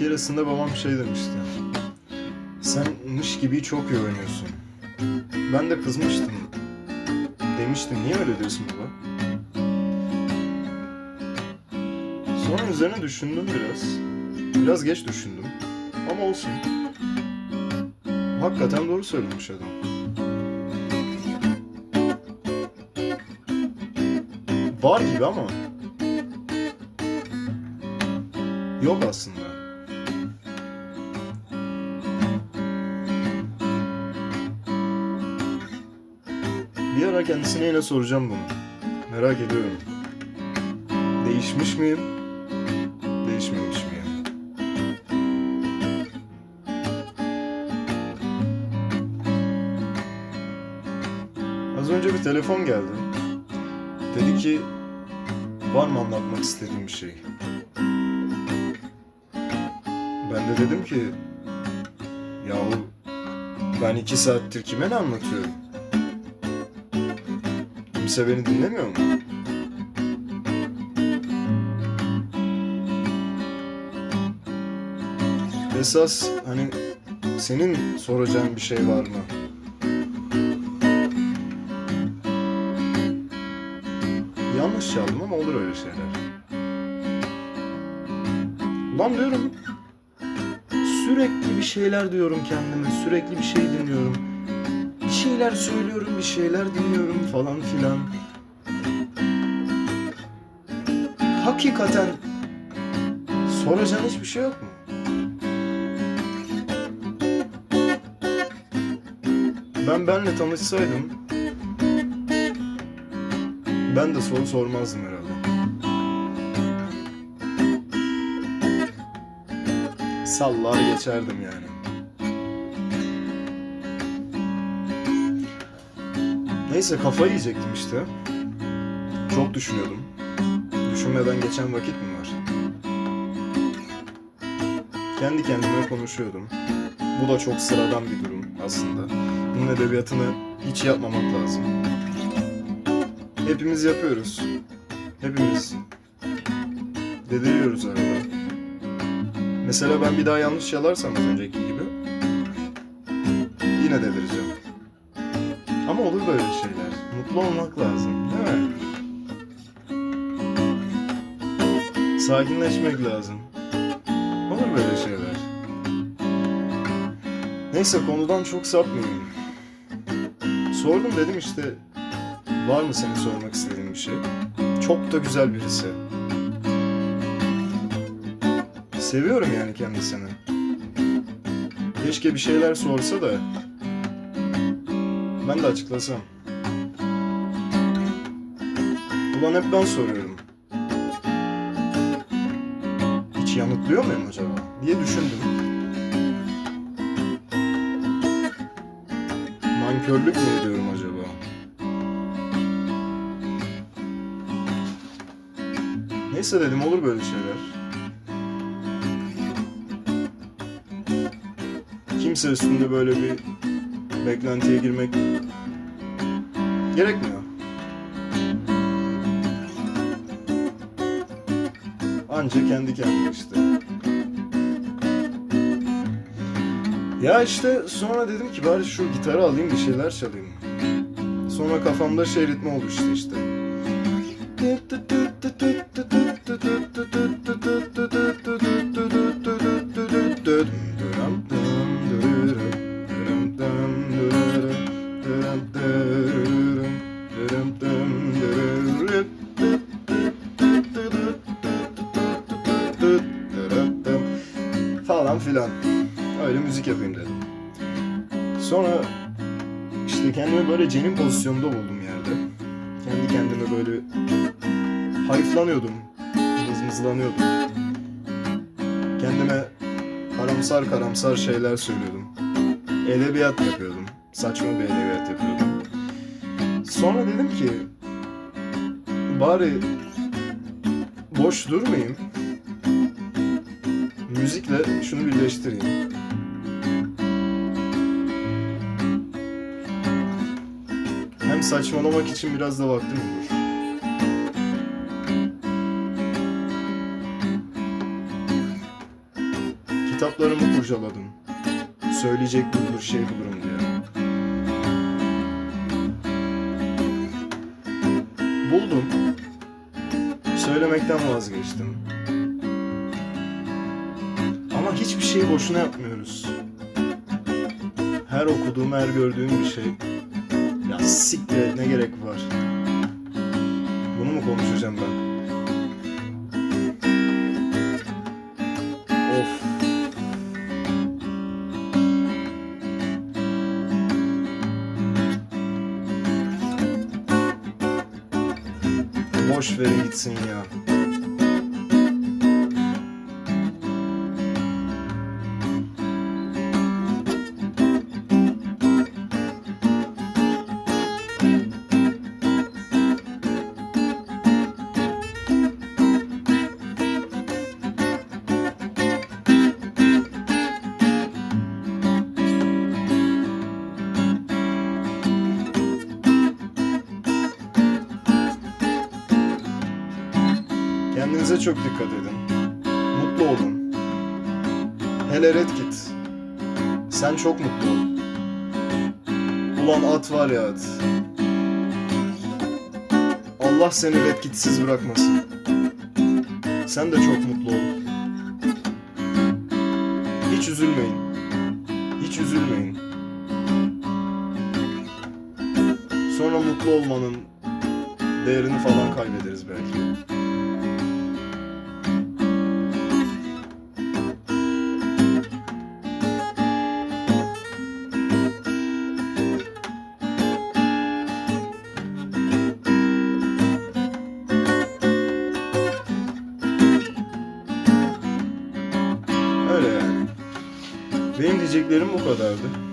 keresinde babam şey demişti. Sen mış gibi çok iyi oynuyorsun. Ben de kızmıştım. Demiştim niye öyle diyorsun baba? Sonra üzerine düşündüm biraz. Biraz geç düşündüm. Ama olsun. Hakikaten doğru söylemiş adam. Var gibi ama yok aslında. Bir ara kendisine yine soracağım bunu. Merak ediyorum. Değişmiş miyim? Değişmemiş miyim? Az önce bir telefon geldi. Dedi ki var mı anlatmak istediğin bir şey? Ben de dedim ki yahu ben iki saattir kime ne anlatıyorum? Kimse beni dinlemiyor mu? Esas hani senin soracağın bir şey var mı? Yanlış çaldım ama olur öyle şeyler. Ulan diyorum sürekli bir şeyler diyorum kendime. Sürekli bir şey dinliyorum. Bir şeyler söylüyorum, bir şeyler dinliyorum falan filan. Hakikaten soracağın hiçbir şey yok mu? Ben benle tanışsaydım ben de soru sormazdım herhalde. Sallar geçerdim yani. Neyse kafayı yiyecektim işte. Çok düşünüyordum. Düşünmeden geçen vakit mi var? Kendi kendime konuşuyordum. Bu da çok sıradan bir durum aslında. Bunun edebiyatını hiç yapmamak lazım. Hepimiz yapıyoruz. Hepimiz. Dediriyoruz arada. Mesela ben bir daha yanlış yalarsam az önceki gibi yine devireceğim. Ama olur böyle şeyler. Mutlu olmak lazım, değil mi? Sakinleşmek lazım. Olur böyle şeyler. Neyse konudan çok sapmayayım. Sordum dedim işte var mı senin sormak istediğin bir şey? Çok da güzel birisi. Seviyorum yani kendisini. Keşke bir şeyler sorsa da ben de açıklasam. Ulan hep ben soruyorum. Hiç yanıtlıyor muyum acaba diye düşündüm. Nankörlük mü ediyorum acaba? Neyse dedim olur böyle şeyler. Kimse üstünde böyle bir beklentiye girmek gerekmiyor. Anca kendi kendine işte. Ya işte sonra dedim ki bari şu gitarı alayım bir şeyler çalayım. Sonra kafamda şey ritmi oluştu işte. Falan filan. Öyle müzik yapayım dedim. Sonra işte kendimi böyle cenin pozisyonunda buldum yerde. Kendi kendime böyle hayıflanıyordum. Mızmızlanıyordum. Kendime karamsar karamsar şeyler söylüyordum. Edebiyat yapıyordum. Saçma bir edebiyat yapıyordum. Sonra dedim ki bari boş durmayayım. Müzikle şunu birleştireyim. Hem saçmalamak için biraz da vaktim olur. Kitaplarımı kurcaladım. Söyleyecek bir şey bulurum diye. Buldum. Söylemekten vazgeçtim. Ama hiçbir şeyi boşuna yapmıyoruz. Her okuduğum, her gördüğüm bir şey. Ya siktir ne gerek var? Bunu mu konuşacağım ben? Of. Boş verin gitsin ya. Kendinize çok dikkat edin. Mutlu olun. Hele Red Kit. Sen çok mutlu ol. Ulan at var ya at. Allah seni Red Kit'siz bırakmasın. Sen de çok mutlu ol. Hiç üzülmeyin. Hiç üzülmeyin. Sonra mutlu olmanın değerini falan kaybederiz belki. Diyeceklerim bu kadardı.